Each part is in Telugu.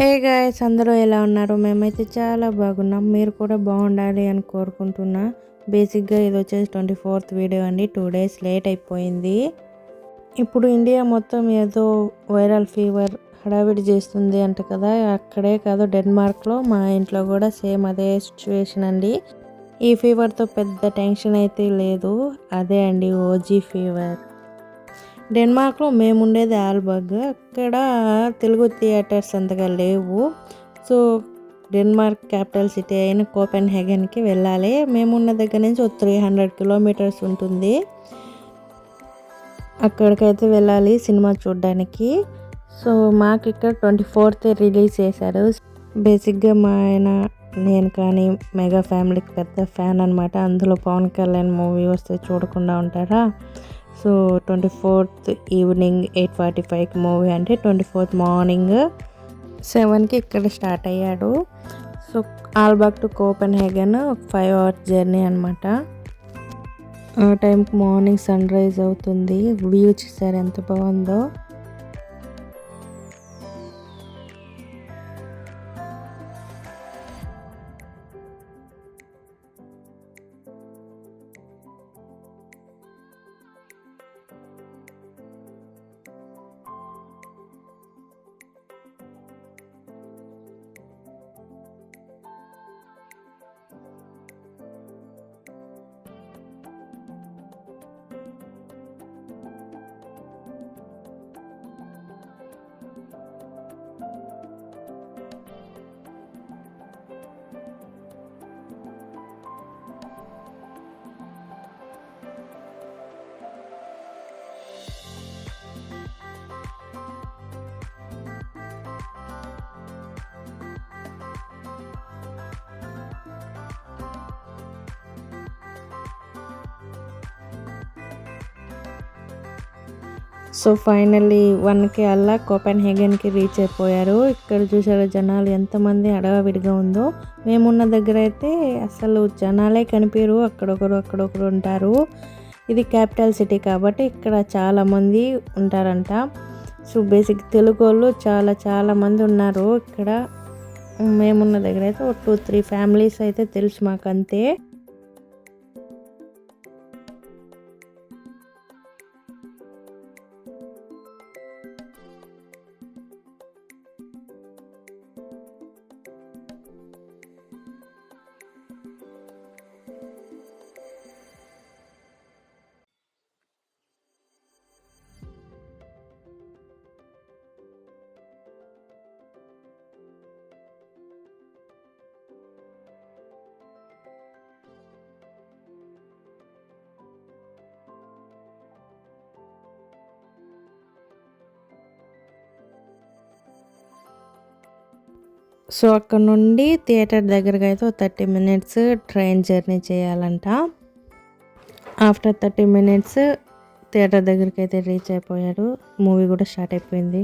హే గాయస్ అందరూ ఎలా ఉన్నారు? మేమైతే చాలా బాగున్నాం. మీరు కూడా బాగుండాలి అని కోరుకుంటున్నా. బేసిక్గా ఇది వచ్చేసి ట్వంటీ ఫోర్త్ వీడియో అండి. టూ డేస్ లేట్ అయిపోయింది. ఇప్పుడు ఇండియా మొత్తం ఏదో వైరల్ ఫీవర్ హడావిడి చేస్తుంది అంట కదా. అక్కడే కాదు డెన్మార్క్లో మా ఇంట్లో కూడా సేమ్ అదే సిచ్యువేషన్ అండి. ఈ ఫీవర్తో పెద్ద టెన్షన్ అయితే లేదు. అదే అండి ఓజీ ఫీవర్. డెన్మార్క్లో మేము ఉండేది ఆల్బర్గ్. అక్కడ తెలుగు థియేటర్స్ అంతగా లేవు. సో డెన్మార్క్ క్యాపిటల్ సిటీ అయిన కోపెన్ హెగన్కి వెళ్ళాలి. మేమున్న దగ్గర నుంచి ఒక త్రీ హండ్రెడ్ కిలోమీటర్స్ ఉంటుంది. అక్కడికైతే వెళ్ళాలి సినిమా చూడడానికి. సో మాకు ఇక్కడ ట్వంటీ ఫోర్త్ రిలీజ్ చేశారు. బేసిక్గా మా ఆయన నేను కానీ మెగా ఫ్యామిలీకి పెద్ద ఫ్యాన్ అనమాట అందులో పవన్ కళ్యాణ్ మూవీ వస్తే చూడకుండా ఉంటారా? So twenty fourth evening eight forty ఫైవ్కి మూవీ అంటే ట్వంటీ ఫోర్త్ మార్నింగ్ సెవెన్కి ఇక్కడ స్టార్ట్ అయ్యాడు. So Aalborg to Copenhagen ఒక ఫైవ్ అవర్స్ జర్నీ అనమాట ఆ టైంకి మార్నింగ్ సన్ రైజ్ అవుతుంది. వ్యూ చూసారు ఎంత బాగుందో. సో ఫైనల్లీ వన్కి అలా కోపెన్ హేగన్కి రీచ్ అయిపోయారు. ఇక్కడ చూసారు జనాలు ఎంతమంది అడవవిడిగా ఉందో. మేమున్న దగ్గర అయితే అసలు జనాలే కనిపించరు అక్కడొకరు అక్కడొకరు ఉంటారు. ఇది క్యాపిటల్ సిటీ కాబట్టి ఇక్కడ చాలామంది ఉంటారంట. సో బేసిక్ తెలుగు వాళ్ళు చాలా చాలామంది ఉన్నారు. ఇక్కడ మేమున్న దగ్గర అయితే ఒక టూ త్రీ ఫ్యామిలీస్ అయితే తెలుసు మాకు సో అక్కడ నుండి థియేటర్ దగ్గరకు అయితే ఒక థర్టీ మినిట్స్ ట్రైన్ జర్నీ చేయాలంట. ఆఫ్టర్ థర్టీ మినిట్స్ థియేటర్ దగ్గరికి అయితే రీచ్ అయిపోయారు మూవీ కూడా స్టార్ట్ అయిపోయింది.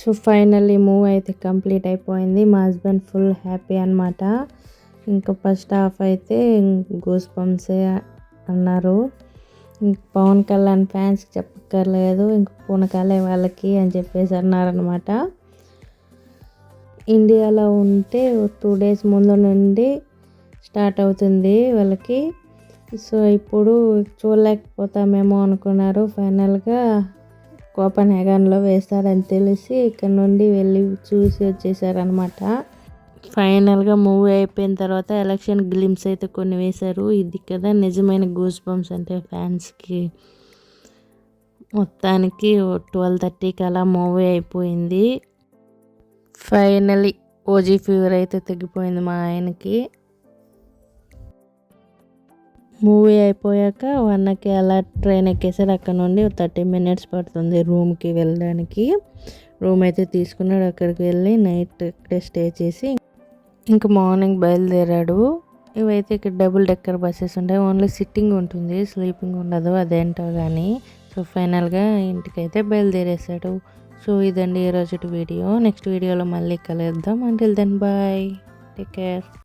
సో ఫైనల్లీ మూవీ అయితే కంప్లీట్ అయిపోయింది. మా హస్బెండ్ ఫుల్ హ్యాపీ అనమాట ఇంకా ఫస్ట్ హాఫ్ అయితే గూస్ పంప్సే అన్నారు. ఇంక పవన్ కళ్యాణ్ ఫ్యాన్స్కి చెప్పక్కర్లేదు ఇంక పూనకాలే వాళ్ళకి అని చెప్పేసి అన్నారనమాట ఇండియాలో ఉంటే టూ డేస్ ముందు నుండి స్టార్ట్ అవుతుంది వాళ్ళకి. సో ఇప్పుడు చూడలేకపోతామేమో అనుకున్నారు. ఫైనల్గా కోపన్ హెగాన్లో వేస్తారని తెలిసి ఇక్కడ నుండి వెళ్ళి చూసి వచ్చేసారనమాట ఫైనల్గా మూవీ అయిపోయిన తర్వాత ఎలక్షన్ గ్లిమ్స్ అయితే కొన్ని వేశారు. ఇది కదా నిజమైన గూస్ బంప్స్ అంటే ఫ్యాన్స్కి. మొత్తానికి ట్వెల్వ్ థర్టీకి అలా మూవీ అయిపోయింది. ఫైనలీ ఓజీ ఫీవర్ అయితే తగ్గిపోయింది మా ఆయనకి. మూవీ అయిపోయాక వన్కి అలా ట్రైన్ ఎక్కేసారు. అక్కడ నుండి థర్టీ మినిట్స్ పడుతుంది రూమ్కి వెళ్ళడానికి. రూమ్ అయితే తీసుకున్నాడు. అక్కడికి వెళ్ళి నైట్ ఇక్కడే స్టే చేసి ఇంకా మార్నింగ్ బయలుదేరాడు. ఇవైతే ఇక్కడ డబుల్ డెక్కర్ బస్సెస్ ఉంటాయి. ఓన్లీ సిట్టింగ్ ఉంటుంది స్లీపింగ్ ఉండదు అదేంటో కానీ సో ఫైనల్గా ఇంటికైతే బయలుదేరేసాడు సో ఇదండి ఈరోజు వీడియో. నెక్స్ట్ వీడియోలో మళ్ళీ కలుద్దాం. Until then bye take care